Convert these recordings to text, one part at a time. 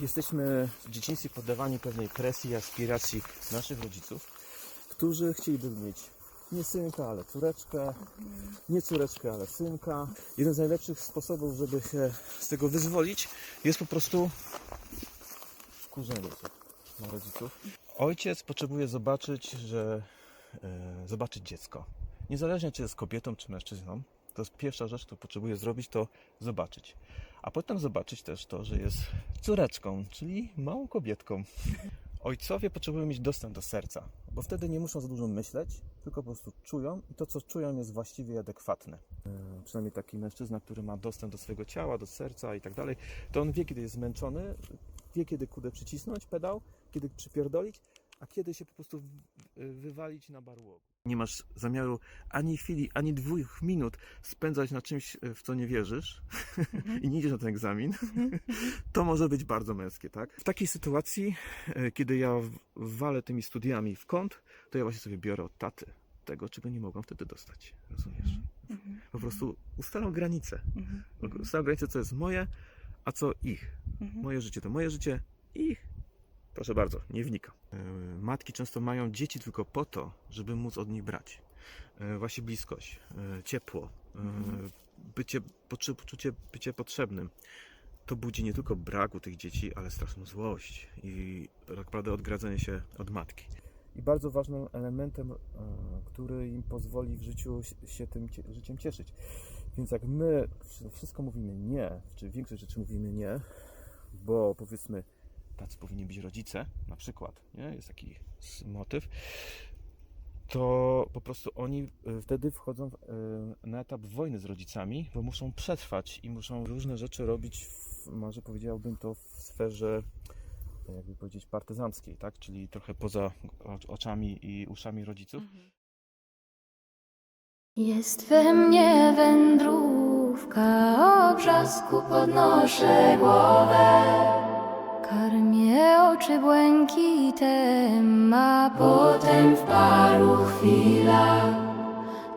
jesteśmy w dzieciństwie poddawani pewnej presji, aspiracji naszych rodziców, którzy chcieliby mieć nie synka, ale córeczkę, nie córeczkę, ale synka. Jeden z najlepszych sposobów, żeby się z tego wyzwolić, jest po prostu wkurzenie się na rodziców. Ojciec potrzebuje zobaczyć, że e, zobaczyć dziecko. Niezależnie czy jest kobietą, czy mężczyzną, to jest pierwsza rzecz, którą potrzebuje zrobić, to zobaczyć. A potem zobaczyć też to, że jest córeczką, czyli małą kobietką. Ojcowie potrzebują mieć dostęp do serca, bo wtedy nie muszą za dużo myśleć, tylko po prostu czują i to, co czują, jest właściwie adekwatne. E, Przynajmniej taki mężczyzna, który ma dostęp do swojego ciała, do serca i tak dalej, to on wie, kiedy jest zmęczony, wie, kiedy kudę przycisnąć pedał, kiedy przypierdolić, a kiedy się po prostu wywalić na barłogu. Nie masz zamiaru ani chwili, ani dwóch minut spędzać na czymś, w co nie wierzysz i nie idziesz na ten egzamin, to może być bardzo męskie, tak? W takiej sytuacji, e, kiedy ja walę tymi studiami w kąt, to ja właśnie sobie biorę od taty tego, czego nie mogłam wtedy dostać, rozumiesz? Po prostu ustalam granice. Ustalam granice, co jest moje, a co ich. Moje życie to moje życie, ich. Proszę bardzo, nie wnikam. E, Matki często mają dzieci tylko po to, żeby móc od nich brać. E, Właśnie bliskość, e, ciepło, e, bycie, poczucie bycie potrzebnym. To budzi nie tylko brak u tych dzieci, ale straszną złość i tak naprawdę odgradzenie się od matki. I bardzo ważnym elementem, który im pozwoli w życiu się tym życiem cieszyć. Więc jak my wszystko mówimy nie, czy większość rzeczy mówimy nie, bo powiedzmy, tacy powinni być rodzice, na przykład, nie? jest taki motyw, to po prostu oni y, wtedy wchodzą y, na etap wojny z rodzicami, bo muszą przetrwać i muszą różne rzeczy robić, w, może powiedziałbym to w sferze, e, jakby powiedzieć, partyzanckiej, tak? czyli trochę poza oczami i uszami rodziców. Jest we mnie wędrówka, o brzasku podnoszę głowę. Karmię oczy błękitem, a potem w paru chwilach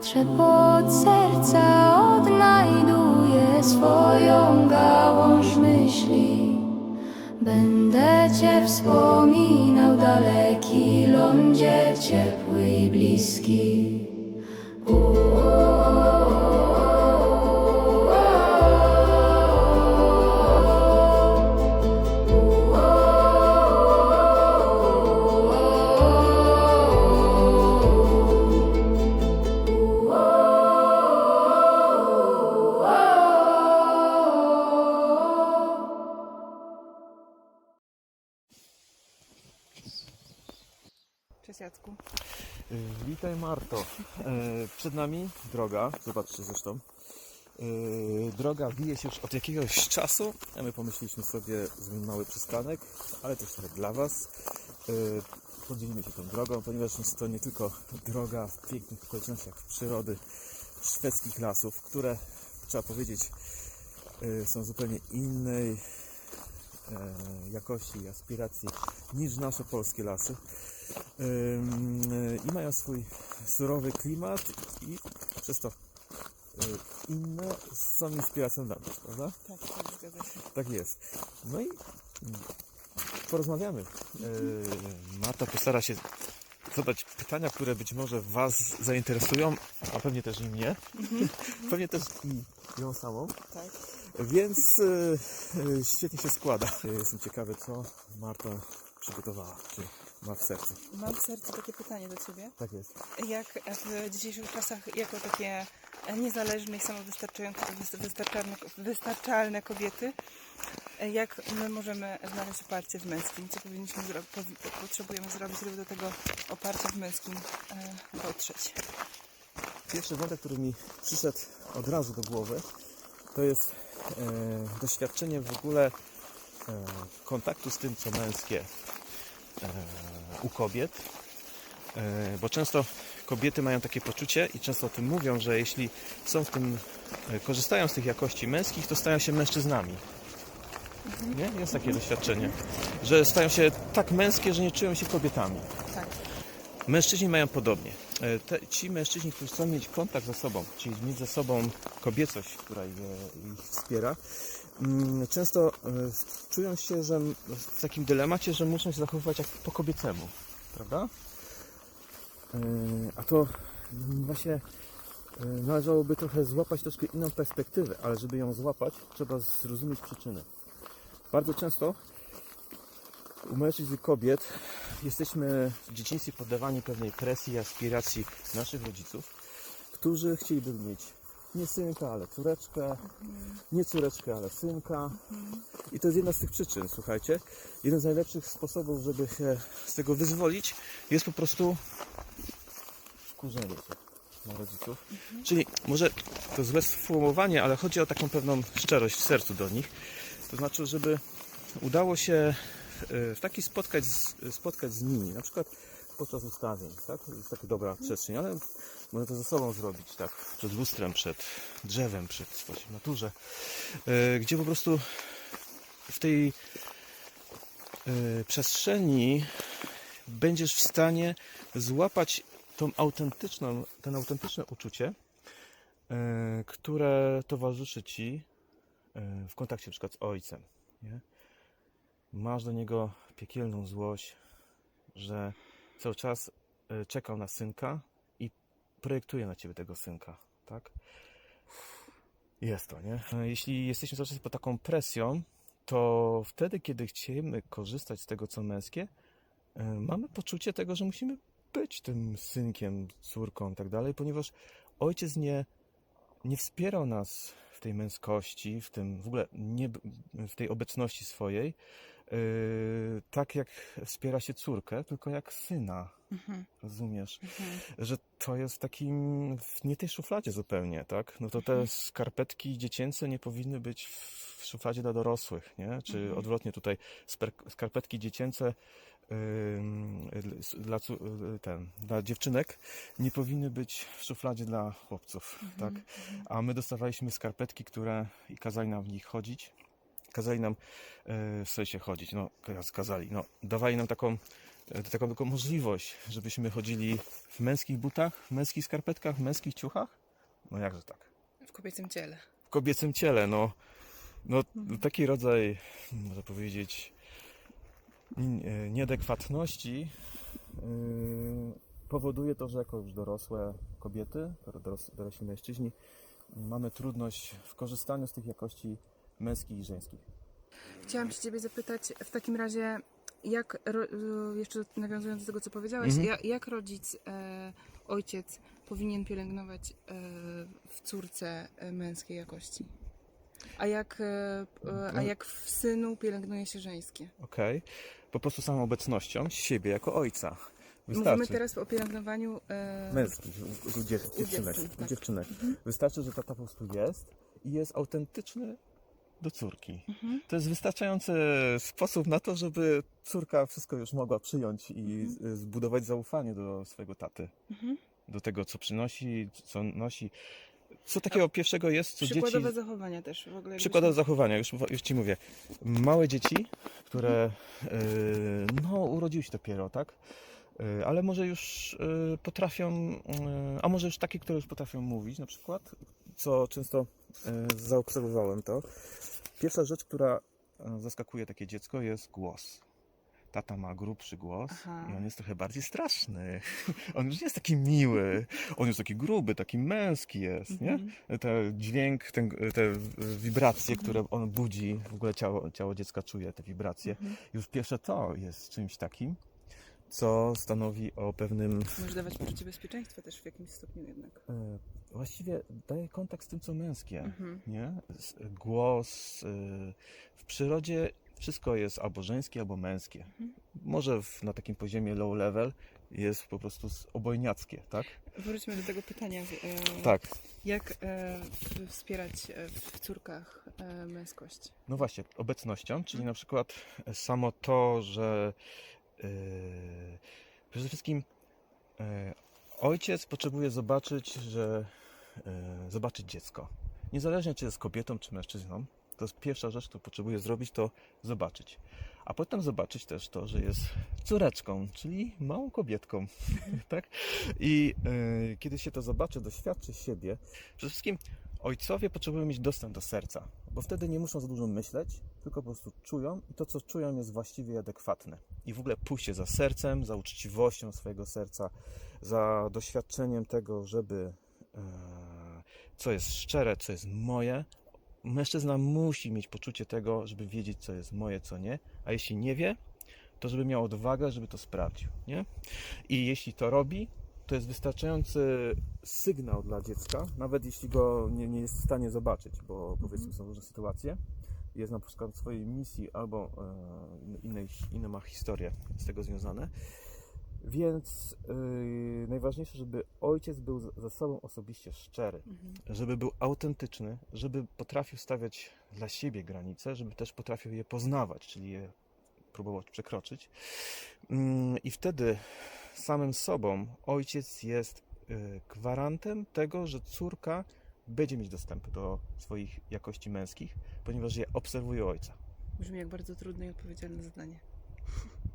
Trzepot serca odnajduje swoją gałąź myśli. Będę Cię wspominał, daleki lądzie, ciepły i bliski droga, zobaczcie zresztą. Y, Droga wije się już od jakiegoś czasu, a my pomyśleliśmy sobie, zrobimy mały przystanek, ale też trochę dla Was. Y, Podzielimy się tą drogą, ponieważ jest to nie tylko droga w pięknych okolicznościach przyrody, szwedzkich lasów, które, trzeba powiedzieć, y, są zupełnie innej jakości i aspiracji niż nasze polskie lasy. I mają swój surowy klimat i przez to y, inne są inspiracją dla nas, prawda? Tak, tak, zgadza się. Tak jest. No i mm, porozmawiamy. Y, Marta postara się zadać pytania, które być może Was zainteresują, a pewnie też i mnie. Pewnie też i ją samą. Tak. Więc y, y, świetnie się składa. Jestem ciekawy, co Marta przygotowała, czy ma w sercu. Mam w sercu takie pytanie do Ciebie. Tak jest. Jak w dzisiejszych czasach, jako takie niezależne i samowystarczające, wys- wystarczalne, kobiety, jak my możemy znaleźć oparcie w męskim? Co powinniśmy zrobić, potrzebujemy zrobić, żeby do tego oparcia w męskim e, dotrzeć? Pierwszy wątek, który mi przyszedł od razu do głowy, to jest e, doświadczenie w ogóle e, kontaktu z tym, co męskie u kobiet. E, bo często kobiety mają takie poczucie i często o tym mówią, że jeśli są w tym, e, korzystają z tych jakości męskich, to stają się mężczyznami. Nie? Jest takie doświadczenie, że stają się tak męskie, że nie czują się kobietami. Tak. Mężczyźni mają podobnie. E, Te, ci mężczyźni, którzy chcą mieć kontakt ze sobą, czyli mieć ze sobą kobiecość, która ich wspiera, często e, czują się, że w takim dylemacie, że muszą się zachowywać jak po kobiecemu, prawda? E, A to mm, właśnie e, należałoby trochę złapać troszkę inną perspektywę, ale żeby ją złapać, trzeba zrozumieć przyczyny. Bardzo często u mężczyzn i kobiet jesteśmy w dzieciństwie poddawani pewnej presji, aspiracji naszych rodziców, którzy chcieliby mieć nie synka, ale córeczkę, nie córeczkę, ale synka. I to jest jedna z tych przyczyn, słuchajcie. Jeden z najlepszych sposobów, żeby się z tego wyzwolić, jest po prostu wkurzenie się na rodziców. Czyli może to złe sformułowanie, ale chodzi o taką pewną szczerość w sercu do nich. To znaczy, żeby udało się e, w taki spotkać spotkać z nimi, na przykład podczas ustawień, tak? Jest taka dobra przestrzeń, ale można to ze sobą zrobić, tak? Przed lustrem, przed drzewem, przed właśnie w naturze, e, gdzie po prostu w tej e, przestrzeni będziesz w stanie złapać tą autentyczną, ten autentyczne uczucie, e, które towarzyszy ci w kontakcie przykład z ojcem. Nie? Masz do niego piekielną złość, że cały czas e, czekał na synka i projektuje na ciebie tego synka, tak? Jest to, nie? E, Jeśli jesteśmy cały czas pod taką presją, to wtedy, kiedy chcemy korzystać z tego, co męskie, e, mamy poczucie tego, że musimy być tym synkiem, córką i tak dalej, ponieważ ojciec nie, nie wspierał nas w tej męskości, w tym w ogóle nie, w tej obecności swojej, tak jak wspiera się córkę, tylko jak syna. Mhm. Rozumiesz? Mhm. Że to jest w takim, nie tej szufladzie zupełnie, tak? No to te skarpetki dziecięce nie powinny być w szufladzie dla dorosłych, nie? Czy Mhm. odwrotnie tutaj skarpetki dziecięce dla, y, ten, dla dziewczynek nie powinny być w szufladzie dla chłopców, tak? A my dostawaliśmy skarpetki, które i kazali nam w nich chodzić. Kazali nam e, w sensie chodzić, no kaz- kazali, no dawali nam taką, e, taką tylko możliwość, żebyśmy chodzili w męskich butach, w męskich skarpetkach, w męskich ciuchach. No jakże tak? W kobiecym ciele. W kobiecym ciele, no. No taki rodzaj, można powiedzieć, e, nieadekwatności powoduje to, że jako już dorosłe kobiety, dorośli mężczyźni, mamy trudność w korzystaniu z tych jakości męskich i żeńskich. Chciałam się Ciebie zapytać w takim razie, jak, y, jeszcze nawiązując do tego, co powiedziałeś, Mhm. ja, jak rodzic, e, ojciec powinien pielęgnować e, w córce e, męskiej jakości? A jak, e, e, a jak w synu pielęgnuje się żeńskie? Okej? Po prostu samą obecnością siebie jako ojca. Mówimy Wystarczy. teraz o pielęgnowaniu e, Męskich, u, u, dziew, dziewczynek. dziewczyn, u tak. dziewczynek. Wystarczy, że tata po prostu jest i jest autentyczny do córki. Mhm. To jest wystarczający sposób na to, żeby córka wszystko już mogła przyjąć i z- zbudować zaufanie do swojego taty. Mhm. Do tego, co przynosi, co nosi. Co takiego pierwszego jest, co Przykładowe dzieci... zachowania też w ogóle. Przykładowe zachowania, już, już Ci mówię. Małe dzieci, które yy, no, urodziły się dopiero, tak? Yy, ale może już potrafią, a może już takie, które już potrafią mówić na przykład, co często yy, zaobserwowałem to. Pierwsza rzecz, która yy, zaskakuje takie dziecko jest głos. Tata ma grubszy głos Aha. i on jest trochę bardziej straszny. On już nie jest taki miły. On jest taki gruby, taki męski jest, nie? Mhm. ten dźwięk, ten, te wibracje, które on budzi, w ogóle ciało, ciało dziecka czuje te wibracje. Mhm. Już pierwsze to jest czymś takim, co stanowi o pewnym, Może dawać poczucie bezpieczeństwa też w jakimś stopniu jednak. e, właściwie daje kontakt z tym, co męskie, Mhm. nie? Głos, e, w przyrodzie wszystko jest albo żeńskie, albo męskie. Mhm. Może w, na takim poziomie low level jest po prostu obojniackie, tak? Wróćmy do tego pytania. e, Tak. Jak wspierać w córkach męskość? No właśnie, obecnością, czyli na przykład samo to, że przede wszystkim yy, ojciec potrzebuje zobaczyć, że yy, zobaczyć dziecko. Niezależnie czy jest kobietą, czy mężczyzną, to jest pierwsza rzecz, którą potrzebuje zrobić, to zobaczyć. A potem zobaczyć też to, że jest córeczką, czyli małą kobietką. tak? I yy, kiedy się to zobaczy, doświadczy siebie, przede wszystkim ojcowie potrzebują mieć dostęp do serca bo wtedy nie muszą za dużo myśleć, tylko po prostu czują i to, co czują, jest właściwie adekwatne. I w ogóle pójście za sercem, za uczciwością swojego serca, za doświadczeniem tego, żeby e, co jest szczere, co jest moje. Mężczyzna musi mieć poczucie tego, żeby wiedzieć, co jest moje, co nie, a jeśli nie wie, to żeby miał odwagę, żeby to sprawdził, nie? I jeśli to robi, to jest wystarczający sygnał dla dziecka, nawet jeśli go nie, nie jest w stanie zobaczyć, bo powiedzmy są różne sytuacje, jest na przykład w swojej misji albo e, innej, inne ma historie z tego związane. Więc yy, najważniejsze, żeby ojciec był ze sobą osobiście szczery, żeby był autentyczny, żeby potrafił stawiać dla siebie granice, żeby też potrafił je poznawać, czyli je próbować przekroczyć. Mm, I wtedy samym sobą ojciec jest y, gwarantem tego, że córka będzie mieć dostęp do swoich jakości męskich, ponieważ je obserwuje ojca. Brzmi jak bardzo trudne i odpowiedzialne zadanie.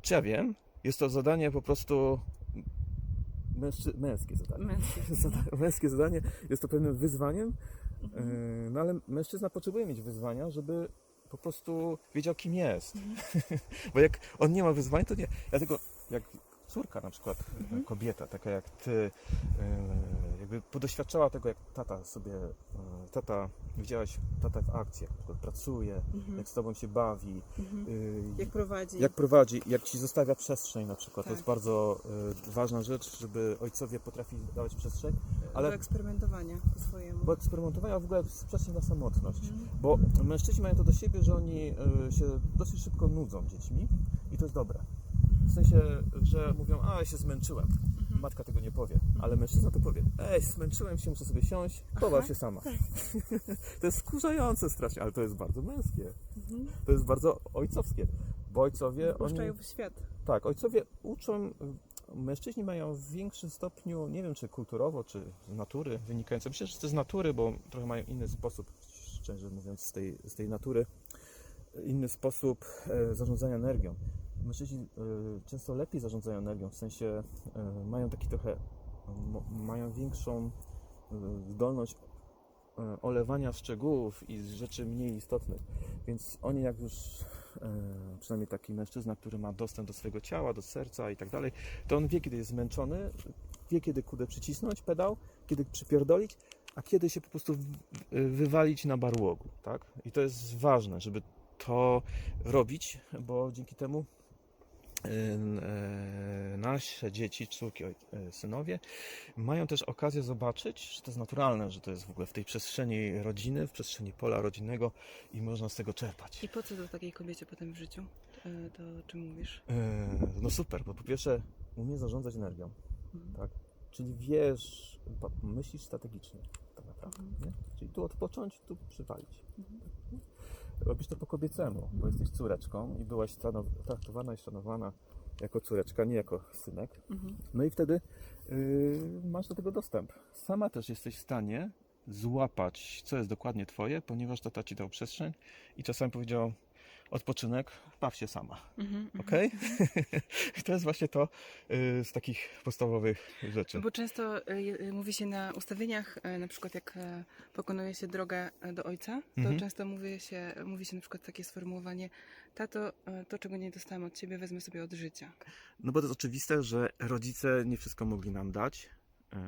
Czy ja wiem? Jest to zadanie po prostu mężczy- męskie zadanie. Męskie. Męskie zadanie jest to pewnym wyzwaniem, Mhm. no ale mężczyzna potrzebuje mieć wyzwania, żeby po prostu wiedział, kim jest. Mhm. Bo jak on nie ma wyzwań, to nie. Dlatego jak córka na przykład, Mhm. kobieta, taka jak ty, yy, jakby podoświadczała tego, jak tata sobie, yy, tata, widziałaś tata w akcji, jak pracuje, Mhm. jak z tobą się bawi, Mhm. yy, Jak prowadzi. jak prowadzi, jak ci zostawia przestrzeń na przykład. To Tak. jest bardzo y, ważna rzecz, żeby ojcowie potrafili dawać przestrzeń, ale... ale- Do eksperymentowania po swojemu. bo eksperymentowania w ogóle przestrzeń na samotność. Mhm. Bo mężczyźni mają to do siebie, że oni y, się dosyć szybko nudzą dziećmi i to jest dobre. W sensie, że mówią, a ja się zmęczyłem. Matka tego nie powie, ale mężczyzna to powie, ej, zmęczyłem się, muszę sobie siąść, pobaw się sama. to jest wkurzające strasznie, ale to jest bardzo męskie. Mhm. To jest bardzo ojcowskie, bo ojcowie, oni... W świat. Tak, ojcowie uczą, mężczyźni mają w większym stopniu, nie wiem czy kulturowo, czy z natury wynikające, myślę, że to z natury, bo trochę mają inny sposób, szczerze mówiąc, z tej, z tej natury, inny sposób e, zarządzania energią. Mężczyźni e, często lepiej zarządzają energią, w sensie e, mają taki trochę, mają większą e, zdolność olewania szczegółów i rzeczy mniej istotnych. Więc oni jak już, przynajmniej taki mężczyzna, który ma dostęp do swojego ciała, do serca i tak dalej, to on wie, kiedy jest zmęczony, wie, kiedy kudę przycisnąć pedał, kiedy przypierdolić, a kiedy się po prostu wywalić na barłogu, tak? I to jest ważne, żeby to robić, bo dzięki temu nasze dzieci, córki, e, synowie mają też okazję zobaczyć, że to jest naturalne, że to jest w ogóle w tej przestrzeni rodziny, w przestrzeni pola rodzinnego i można z tego czerpać. I po co to takiej kobiecie potem w życiu? To o czym mówisz? No super, bo po pierwsze umie zarządzać energią, Mhm. tak? Czyli wiesz, myślisz strategicznie tak naprawdę, nie? Czyli tu odpocząć, tu przywalić. Mhm. Robisz to po kobiecemu, bo jesteś córeczką i byłaś traktowana i szanowana jako córeczka, nie jako synek. Mhm. No i wtedy yy, masz do tego dostęp. Sama też jesteś w stanie złapać, co jest dokładnie twoje, ponieważ tata ci dał przestrzeń i czasami powiedział odpoczynek, baw się sama. Mhm. mhm. Okej? I to jest właśnie to yy, z takich podstawowych rzeczy. Bo często e, je- mówi się na ustawieniach, na przykład jak pokonuje się drogę do ojca, to Mhm. często mówi się, mówi się na przykład takie sformułowanie tato, to czego nie dostałem od ciebie wezmę sobie od życia. No bo to jest oczywiste, że rodzice nie wszystko mogli nam dać,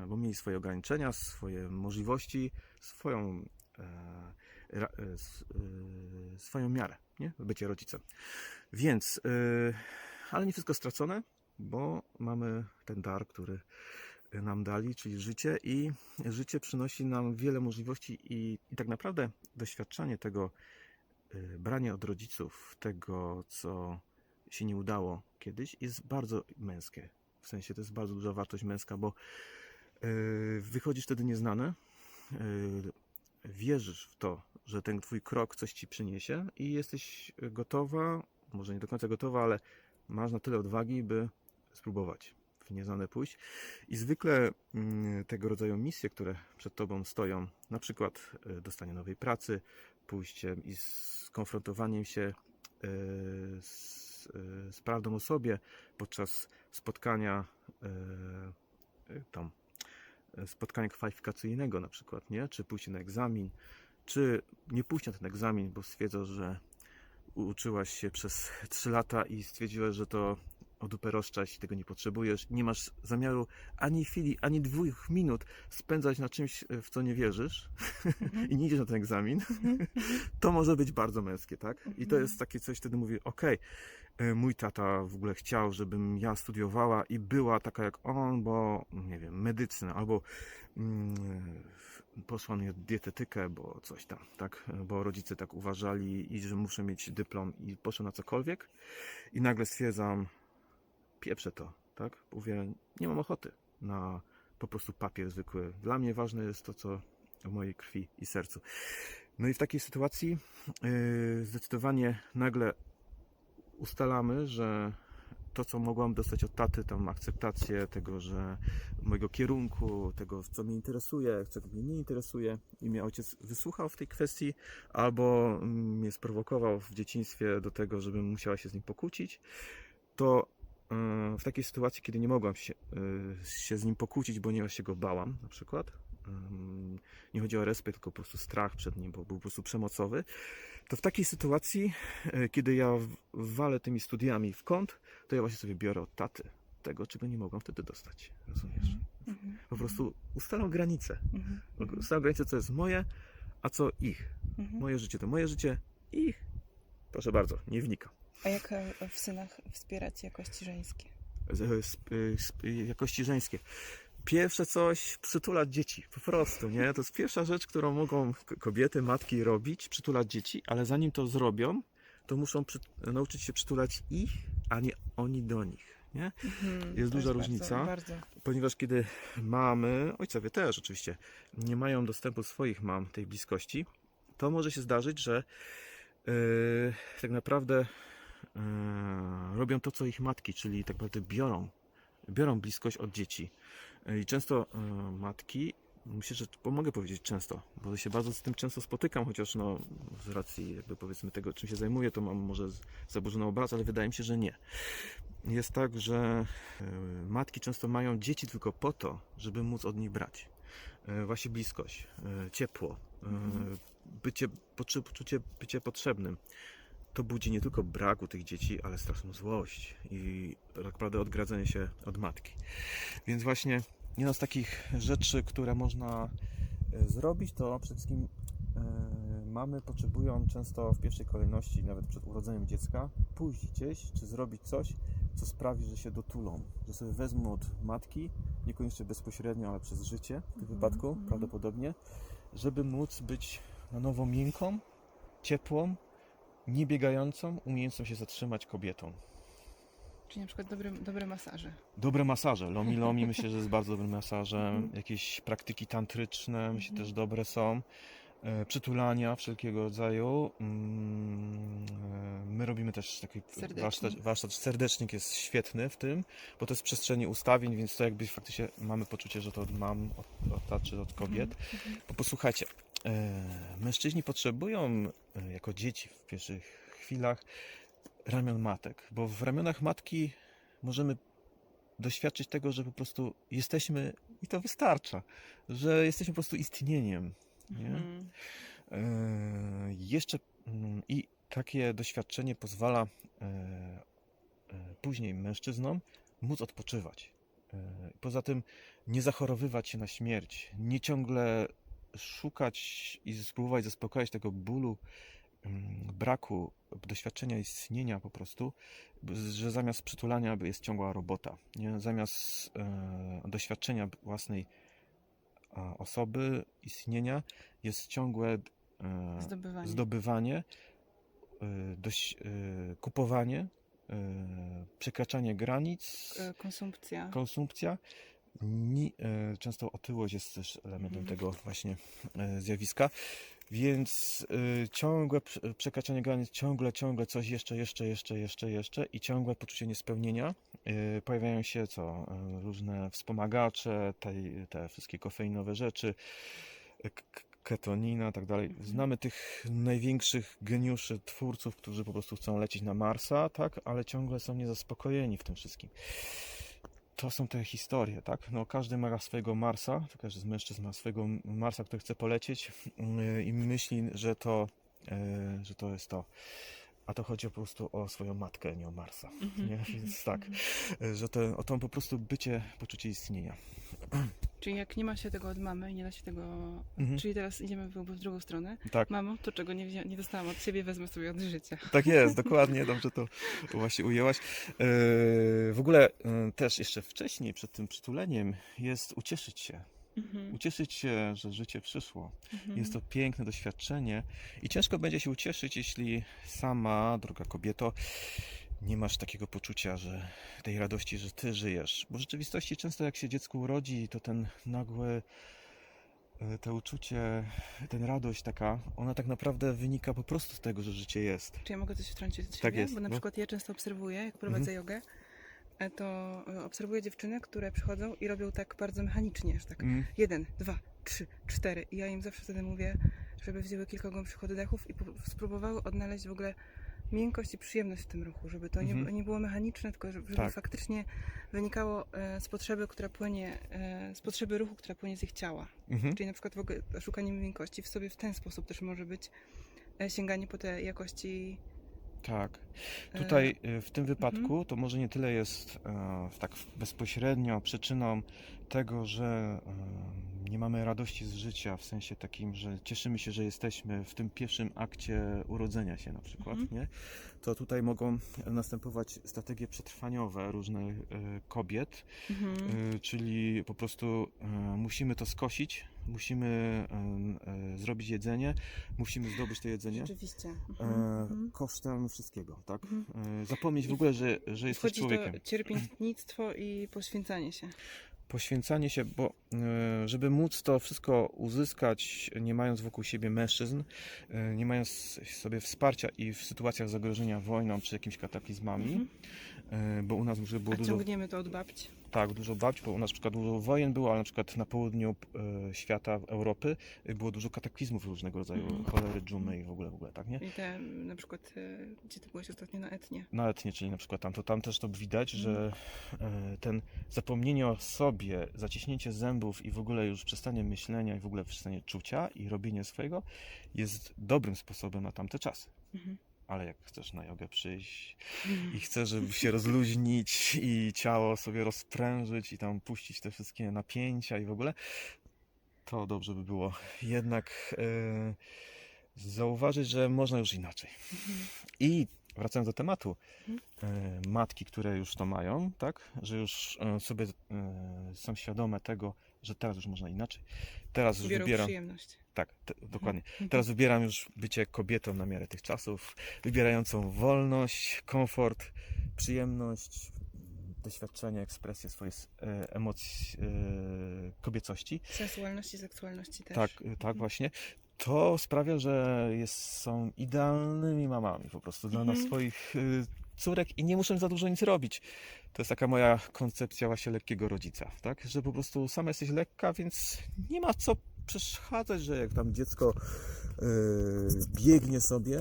bo mieli swoje ograniczenia, swoje możliwości, swoją, e, swoją miarę, nie? Bycie rodzicem. Więc, e, ale nie wszystko stracone, bo mamy ten dar, który nam dali, czyli życie i życie przynosi nam wiele możliwości i, i tak naprawdę doświadczanie tego, e, branie od rodziców tego, co się nie udało kiedyś, jest bardzo męskie. W sensie to jest bardzo duża wartość męska, bo wychodzisz wtedy nieznany, yy, wierzysz w to, że ten twój krok coś ci przyniesie i jesteś gotowa, może nie do końca gotowa, ale masz na tyle odwagi, by spróbować w nieznane pójść. I zwykle mm, tego rodzaju misje, które przed tobą stoją, na przykład yy, dostanie nowej pracy, pójściem i skonfrontowaniem się yy, z, yy, z prawdą o sobie podczas spotkania tam spotkania kwalifikacyjnego na przykład, nie? Czy pójście na egzamin, czy nie pójść na ten egzamin, bo stwierdzasz, że uczyłaś się przez 3 lata i stwierdziłaś, że to o dupę rozczać, tego nie potrzebujesz, nie masz zamiaru ani chwili, ani dwóch minut spędzać na czymś, w co nie wierzysz i nie idziesz na ten egzamin, to może być bardzo męskie, tak? I to jest takie coś, wtedy mówię, okej, e, mój tata w ogóle chciał, żebym ja studiowała i była taka jak on, bo nie wiem, medycyna, albo mm, poszła na dietetykę, bo coś tam, tak? Bo rodzice tak uważali i że muszę mieć dyplom i poszła na cokolwiek i nagle stwierdzam, pieprzę to, tak? Mówię, nie mam ochoty na po prostu papier zwykły. Dla mnie ważne jest to, co w mojej krwi i sercu. No i w takiej sytuacji yy, zdecydowanie nagle ustalamy, że to, co mogłam dostać od taty, tam akceptację tego, że mojego kierunku, tego, co mnie interesuje, co mnie nie interesuje, i mnie ojciec wysłuchał w tej kwestii, albo mm, mnie sprowokował w dzieciństwie do tego, żebym musiała się z nim pokłócić, to yy, w takiej sytuacji, kiedy nie mogłam się, yy, się z nim pokłócić, ponieważ się go bałam, na przykład, nie chodzi o respekt, tylko po prostu strach przed nim, bo był po prostu przemocowy, to w takiej sytuacji, e, kiedy ja walę tymi studiami w kąt, to ja właśnie sobie biorę od taty tego, czego nie mogłam wtedy dostać. Rozumiesz? Mhm. Po prostu ustalam granice. Mhm. Ustalam granice, co jest moje, a co ich. Mhm. Moje życie to moje życie, ich. Proszę bardzo, nie wnikam. A jak e, w synach wspierać jakości żeńskie? Z- sp- y, jakości żeńskie. Pierwsze coś, przytulać dzieci, po prostu, nie? To jest pierwsza rzecz, którą mogą kobiety, matki robić, przytulać dzieci, ale zanim to zrobią, to muszą przy, nauczyć się przytulać ich, a nie oni do nich, nie? Mhm. Jest duża różnica. Bardzo. Ponieważ kiedy mamy, ojcowie też oczywiście, nie mają dostępu swoich mam, tej bliskości, to może się zdarzyć, że yy, tak naprawdę yy, robią to, co ich matki, czyli tak naprawdę biorą, biorą bliskość od dzieci. Yy, I często yy, matki, myślę, że pomogę powiedzieć często, bo się bardzo z tym często spotykam, chociaż no, z racji jakby powiedzmy tego, czym się zajmuję, to mam może zaburzony obraz, ale wydaje mi się, że nie. Jest tak, że yy, matki często mają dzieci tylko po to, żeby móc od nich brać. Właśnie bliskość, ciepło, yy, bycie, poczucie bycia potrzebnym. To budzi nie tylko brak u tych dzieci, ale straszną złość i tak naprawdę odgradzenie się od matki. Więc właśnie jedna z takich rzeczy, które można e, zrobić, to przede wszystkim e, mamy potrzebują często w pierwszej kolejności, nawet przed urodzeniem dziecka, pójść gdzieś, czy zrobić coś, co sprawi, że się dotulą, że sobie wezmą od matki, niekoniecznie bezpośrednio, ale przez życie w tym wypadku prawdopodobnie, żeby móc być na nowo miękką, ciepłą, niebiegającą, umiejącą się zatrzymać kobietą. Czyli na przykład dobre, dobre masaże. Dobre masaże. Lomi Lomi myślę, że jest bardzo dobrym masażem. Mhm. Jakieś praktyki tantryczne myślę Mhm. też dobre są. E, Przytulania wszelkiego rodzaju. Mm, e, My robimy też taki Serdecznik. warsztat, warsztat. Serdecznik jest świetny w tym, bo to jest w przestrzeni ustawień, więc to jakby faktycznie mamy poczucie, że to od mam, od, od od kobiet. Bo posłuchajcie, mężczyźni potrzebują e, jako dzieci w pierwszych chwilach ramion matek, bo w ramionach matki możemy doświadczyć tego, że po prostu jesteśmy i to wystarcza, że jesteśmy po prostu istnieniem. Nie? Mhm. E, jeszcze mm, i takie doświadczenie pozwala e, e, później mężczyznom móc odpoczywać. E, Poza tym nie zachorowywać się na śmierć, nie ciągle szukać i spróbować zaspokojać tego bólu, mm, braku doświadczenia istnienia po prostu, że zamiast przytulania jest ciągła robota. Nie? Zamiast e, doświadczenia własnej a, osoby, istnienia jest ciągłe e, Zdobywanie. zdobywanie, e, doś, e, kupowanie, e, przekraczanie granic, E, Konsumpcja. konsumpcja. Ni, e, często otyłość jest też elementem Mhm. tego właśnie e, zjawiska. Więc e, ciągłe prze- przekraczanie granic, ciągle, ciągle coś jeszcze, jeszcze, jeszcze, jeszcze, jeszcze i ciągłe poczucie niespełnienia. Pojawiają się co? Różne wspomagacze, te, te wszystkie kofeinowe rzeczy, ketonina i tak dalej. Mhm. Znamy tych największych geniuszy, twórców, którzy po prostu chcą lecieć na Marsa, tak? Ale ciągle są niezaspokojeni w tym wszystkim to są te historie, tak? No, każdy ma swojego Marsa, każdy z mężczyzn ma swojego Marsa, który chce polecieć yy, i myśli, że to, yy, że to jest to. A to chodzi po prostu o swoją matkę, nie o Marsa. Nie? Więc tak, yy, że to, o to po prostu bycie, poczucie istnienia. Czyli jak nie ma się tego od mamy, nie da się tego... Mhm. Czyli teraz idziemy w, drugą stronę. Tak. Mamo, to czego nie, nie dostałam od siebie, wezmę sobie od życia. Tak jest, dokładnie, dobrze to właśnie ujęłaś. Yy, w ogóle yy, też jeszcze wcześniej, przed tym przytuleniem, jest ucieszyć się. Mhm. Ucieszyć się, że życie przyszło. Mhm. Jest to piękne doświadczenie i ciężko będzie się ucieszyć, jeśli sama, droga kobieto, nie masz takiego poczucia, że tej radości, że ty żyjesz. Bo w rzeczywistości często jak się dziecko urodzi, to ten nagły e, to uczucie, ten radość taka, ona tak naprawdę wynika po prostu z tego, że życie jest. Czy ja mogę coś wtrącić siebie? Tak jest, Bo na no. przykład ja często obserwuję, jak prowadzę jogę, e, to e, obserwuję dziewczyny, które przychodzą i robią tak bardzo mechanicznie, że tak Mm, jeden, dwa, trzy, cztery. I ja im zawsze wtedy mówię, żeby wzięły kilka głębszych oddechów i spróbowały odnaleźć w ogóle miękkość i przyjemność w tym ruchu, żeby to nie, Mhm. nie było mechaniczne, tylko żeby, Tak. faktycznie wynikało e, z potrzeby, która płynie, e, z potrzeby ruchu, która płynie z ich ciała. mhm. Czyli na przykład w ogóle szukanie miękkości w sobie w ten sposób też może być e, sięganie po te jakości. Tak. Tutaj w tym wypadku to może nie tyle jest tak bezpośrednio przyczyną tego, że nie mamy radości z życia, w sensie takim, że cieszymy się, że jesteśmy w tym pierwszym akcie urodzenia się na przykład, Mhm. nie? To tutaj mogą następować strategie przetrwaniowe różnych e, kobiet, Mhm. Y, czyli po prostu y, musimy to skosić, musimy zrobić jedzenie, musimy zdobyć to jedzenie Rzeczywiście. e, Mhm. Mhm. kosztem wszystkiego, tak? Mhm. E, zapomnieć w ogóle, że, że jesteś Wchodzi człowiekiem. to cierpiętnictwo i poświęcanie się. Poświęcanie się, bo e, żeby móc to wszystko uzyskać, nie mając wokół siebie mężczyzn, e, nie mając sobie wsparcia i w sytuacjach zagrożenia wojną czy jakimiś kataklizmami, Mhm. e, bo u nas może było A dużo ciągniemy to od babci. Tak, dużo babci, bo u nas na przykład dużo wojen było, ale na przykład na południu e, świata, Europy e, było dużo kataklizmów różnego rodzaju, Mhm. cholery, dżumy i w ogóle, w ogóle, tak, nie? I te na przykład, e, gdzie ty byłeś ostatnio na Etnie. Nawet nie, czyli na przykład tam, to tam też to widać, że e, ten zapomnienie o sobie, zaciśnięcie zębów i w ogóle już przestanie myślenia i w ogóle przestanie czucia i robienie swojego jest dobrym sposobem na tamte czasy. Mhm. Ale jak chcesz na jogę przyjść i chcesz, żeby się rozluźnić i ciało sobie rozprężyć i tam puścić te wszystkie napięcia i w ogóle, to dobrze by było jednak e, zauważyć, że można już inaczej. Mhm. I wracając do tematu, Mhm. e, matki, które już to mają, tak, że już e, sobie są świadome tego, że teraz już można inaczej. Teraz już Biorą wybieram, przyjemność. tak, te, dokładnie. Mhm. Teraz wybieram już bycie kobietą na miarę tych czasów, wybierającą wolność, komfort, przyjemność, doświadczenie, ekspresję swojej e, emocji, e, kobiecości. Sensualności, seksualności też. Tak, y, tak właśnie. To sprawia, że jest, są idealnymi mamami po prostu dla nas Mhm. swoich y, córek i nie muszę za dużo nic robić. To jest taka moja koncepcja właśnie lekkiego rodzica, tak? Że po prostu sama jesteś lekka, więc nie ma co przeszkadzać, że jak tam dziecko y, biegnie sobie,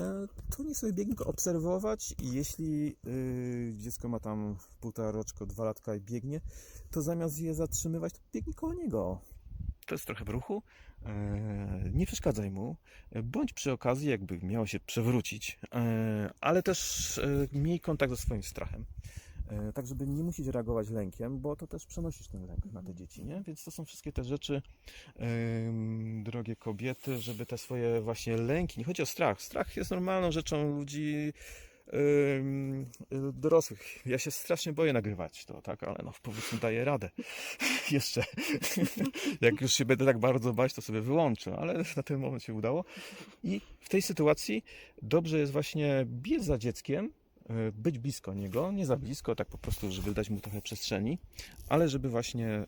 to nie sobie biegnie, tylko obserwować i jeśli y, dziecko ma tam półtora roczko, dwa latka i biegnie, to zamiast je zatrzymywać, to biegnie koło niego. To jest trochę w ruchu. E, Nie przeszkadzaj mu. Bądź przy okazji, jakby miało się przewrócić, e, ale też e, miej kontakt ze swoim strachem. Tak, żeby nie musieć reagować lękiem, bo to też przenosisz ten lęk na te dzieci, nie? Więc to są wszystkie te rzeczy, drogie kobiety, żeby te swoje właśnie lęki, nie chodzi o strach. Strach jest normalną rzeczą ludzi dorosłych. Ja się strasznie boję nagrywać to, tak, ale no powiedzmy daję radę. Jeszcze. Jak już się będę tak bardzo bać, to sobie wyłączę, ale na ten moment się udało. I w tej sytuacji dobrze jest właśnie biec za dzieckiem, być blisko niego, nie za blisko, tak po prostu, żeby dać mu trochę przestrzeni, ale żeby właśnie e,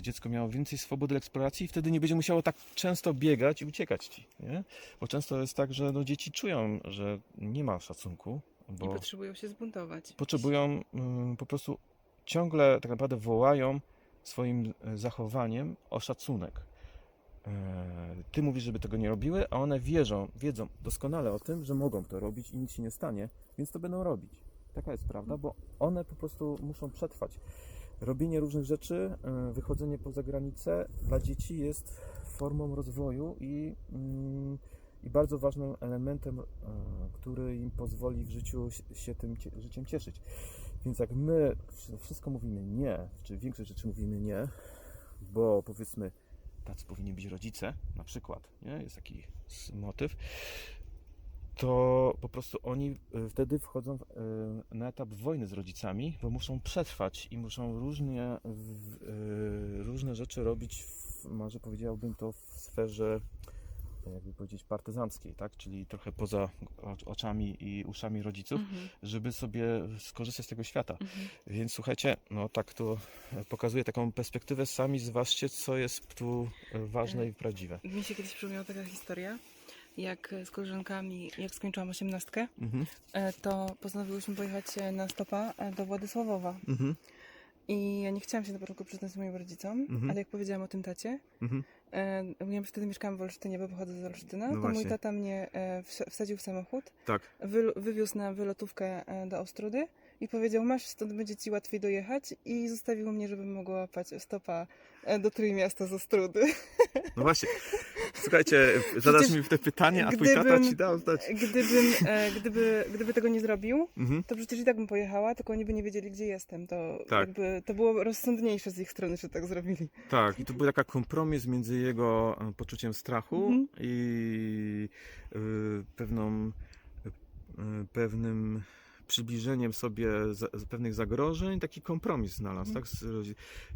dziecko miało więcej swobody eksploracji i wtedy nie będzie musiało tak często biegać i uciekać ci, nie? Bo często jest tak, że no, dzieci czują, że nie ma szacunku, I bo potrzebują się zbuntować. potrzebują mm, po prostu ciągle tak naprawdę wołają swoim e, zachowaniem o szacunek. E, Ty mówisz, żeby tego nie robiły, a one wierzą, wiedzą doskonale o tym, że mogą to robić i nic się nie stanie, więc to będą robić. Taka jest prawda, bo one po prostu muszą przetrwać. robienie różnych rzeczy, e, wychodzenie poza granicę dla dzieci jest formą rozwoju i, mm, i bardzo ważnym elementem, e, który im pozwoli w życiu się- tym cie- życiem cieszyć. Więc jak my wsz- wszystko mówimy nie, czy większość rzeczy mówimy nie, bo powiedzmy tacy powinni być rodzice, na przykład, nie? jest taki motyw, to po prostu oni y, wtedy wchodzą y, na etap wojny z rodzicami, bo muszą przetrwać i muszą różnie, w, y, różne rzeczy robić, może powiedziałbym to w sferze, jakby powiedzieć, partyzanckiej, tak? czyli trochę poza oc- oczami i uszami rodziców, Mhm. żeby sobie skorzystać z tego świata. Mhm. Więc słuchajcie, no tak to e, pokazuje taką perspektywę, sami zważcie, co jest tu e, ważne i prawdziwe. Mi się kiedyś przypomniała taka historia, jak z koleżankami, jak skończyłam osiemnastkę, Mhm. e, to postanowiłyśmy pojechać e, na stopa e, do Władysławowa. Mhm. I ja nie chciałam się na początku przyznać moim rodzicom, Mhm. ale jak powiedziałam o tym tacie, Mhm. E, ja wtedy mieszkałam w Olsztynie, bo pochodzę z Olsztyna, No to właśnie. mój tata mnie e, wsadził w samochód, Tak. wy, wywiózł na wylotówkę e, do Ostrudy i powiedział, masz stąd będzie ci łatwiej dojechać i zostawił mnie, żebym mogła łapać stopa do Trójmiasta z Ostrudy. No właśnie. Słuchajcie, zadasz Przecież mi te pytanie, a twój tata ci dał znać. Gdybym, e, gdyby, gdyby tego nie zrobił, Mhm. to przecież i tak bym pojechała, tylko oni by nie wiedzieli, gdzie jestem. To, Tak. jakby, to było rozsądniejsze z ich strony, że tak zrobili. Tak, i to był taki kompromis między jego e, poczuciem strachu Mhm. i y, pewną, y, pewnym przybliżeniem sobie za, z pewnych zagrożeń, taki kompromis znalazł, Mhm. tak? Z,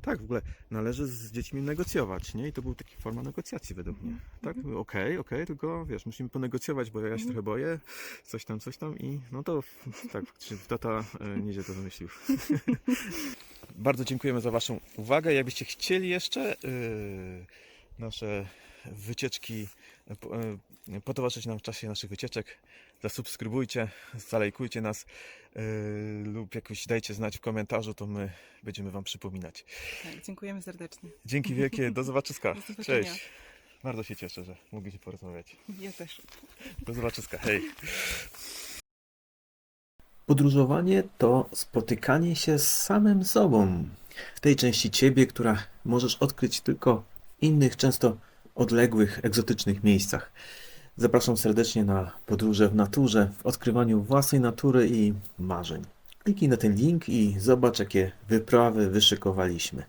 tak, w ogóle należy z dziećmi negocjować, nie? I to był taki forma negocjacji według mnie. Tak, okej, okej, tylko wiesz, musimy ponegocjować, bo ja się Mhm. trochę boję, coś tam, coś tam i no to tak, tata e, nieźle to wymyślił. Bardzo dziękujemy za Waszą uwagę. Jakbyście chcieli jeszcze yy, nasze wycieczki yy, yy, potowarzyszyć nam w czasie naszych wycieczek, zasubskrybujcie, zalajkujcie nas yy, lub jakoś dajcie znać w komentarzu, to my będziemy Wam przypominać. Tak, dziękujemy serdecznie. Dzięki wielkie, do zobaczyska. Do zobaczenia. Cześć. Bardzo się cieszę, że mogliście porozmawiać. Ja też. Do zobaczyska, hej. Podróżowanie to spotykanie się z samym sobą. W tej części ciebie, która możesz odkryć tylko w innych, często odległych, egzotycznych miejscach. Zapraszam serdecznie na podróże w naturze, w odkrywaniu własnej natury i marzeń. Kliknij na ten link i zobacz, jakie wyprawy wyszykowaliśmy.